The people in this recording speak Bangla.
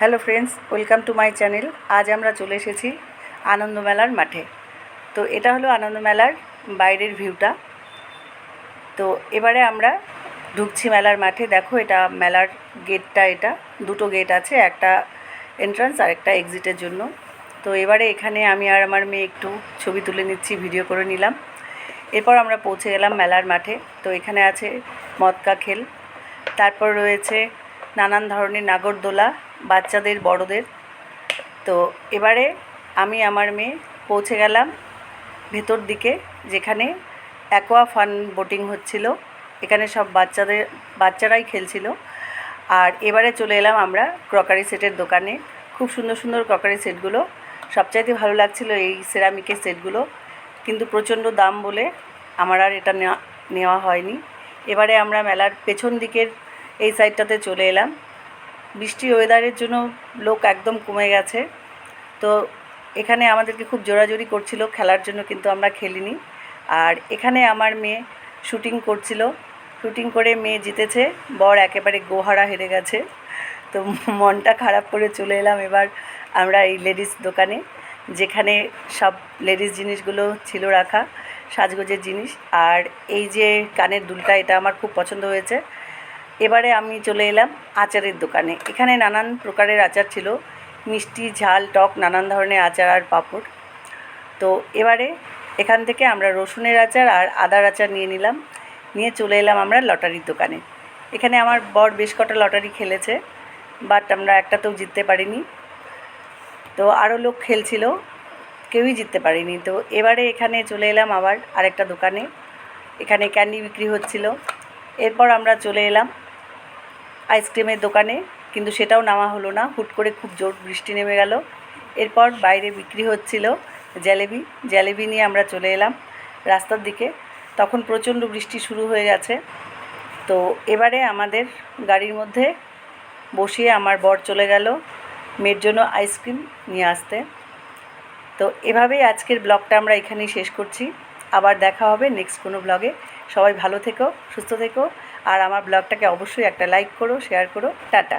Hello friends, welcome to my channel. আজ আমরা চলে এসেছি আনন্দমেলার মাঠে। তো এটা হলো আনন্দমেলার বাইরের ভিউটা। তো এবারে আমরা ঢুকছি মেলার মাঠে। দেখো এটা মেলার গেটটা এটা। দুটো গেট আছে, একটা এন্ট্রান্স আর একটা এক্সিটের জন্য। তো এবারে এখানে আমি আর আমার মেয়ে একটু ছবি তুলে নিচ্ছি ভিডিও করে নিলাম। এরপর আমরা পৌঁছে গেলাম মেলার মাঠে। তো এখানে আছে মদকা খেল। তারপর রয়েছে নানান ধরনের নাগরদোলা, বাচ্চাদের, বড়দের। তো এবারে আমি আমার মেয়ে পৌঁছে গেলাম ভেতর দিকে, যেখানে অ্যাকোয়া ফান বোটিং হচ্ছিল। এখানে সব বাচ্চাদের, বাচ্চারাই খেলছিল। আর এবারে চলে এলাম আমরা ক্রকারি সেটের দোকানে। খুব সুন্দর সুন্দর ক্রকারি সেটগুলো সবচাইতে ভালো লাগছিল এই সেরামিকের সেটগুলো কিন্তু প্রচণ্ড দাম বলে আমার আর এটা নেওয়া নেওয়া হয়নি। এবারে আমরা মেলার পেছন দিকের এই সাইডটাতে চলে এলাম। বৃষ্টি ওয়েদারের জন্য লোক একদম কমে গেছে। তো এখানে আমাদেরকে খুব জোরাজোরি করছিল, খেলার জন্য কিন্তু আমরা খেলিনি। আর এখানে আমার মেয়ে শুটিং করছিল। শুটিং করে মেয়ে জিতেছে, বর একেবারে গোহারা হেরে গেছে। তো মনটা খারাপ করে চলে এলাম এবার আমরা এই লেডিস দোকানে, যেখানে সব লেডিস জিনিসগুলো ছিল রাখা, সাজগোজের জিনিস। আর এই যে কানের দুলটা, এটা আমার খুব পছন্দ হয়েছে। এবারে আমি চলে এলাম আচারের দোকানে। এখানে নানান প্রকারের আচার ছিল। মিষ্টি, ঝাল, টক, নানান ধরনের আচার আর পাঁপড়। তো এবারে এখান থেকে আমরা রসুনের আচার আর আদার আচার নিয়ে নিলাম। নিয়ে চলে এলাম আমরা লটারির দোকানে। এখানে আমার বর বেশ কটা লটারি খেলেছে, বাট আমরা একটাতেও জিততে পারিনি। তো আরও লোক খেলছিল, কেউই জিততে পারিনি। তো এবারে এখানে চলে এলাম আবার আরেকটা দোকানে। এখানে ক্যান্ডি বিক্রি হচ্ছিল। এরপর আমরা চলে এলাম আইসক্রিমের দোকানে, কিন্তু সেটাও নামা হলো না। হুট করে খুব জোর বৃষ্টি নেমে গেল। এরপর বাইরে বিক্রি হচ্ছিল জ্যালেবি জ্যালেবি নিয়ে আমরা চলে এলাম রাস্তার দিকে। তখন প্রচণ্ড বৃষ্টি শুরু হয়ে গেছে। তো এবারে আমাদের গাড়ির মধ্যে বসিয়ে আমার বর চলে গেল মেয়ের জন্য আইসক্রিম নিয়ে আসতে। তো এভাবেই আজকের ব্লগটা আমরা এখানেই শেষ করছি। আবার দেখা হবে নেক্সট কোনো ব্লগে। সবাই ভালো থেকো, সুস্থ থেকো। আর আমার ব্লগটাকে অবশ্যই একটা লাইক করো শেয়ার করো টাটা।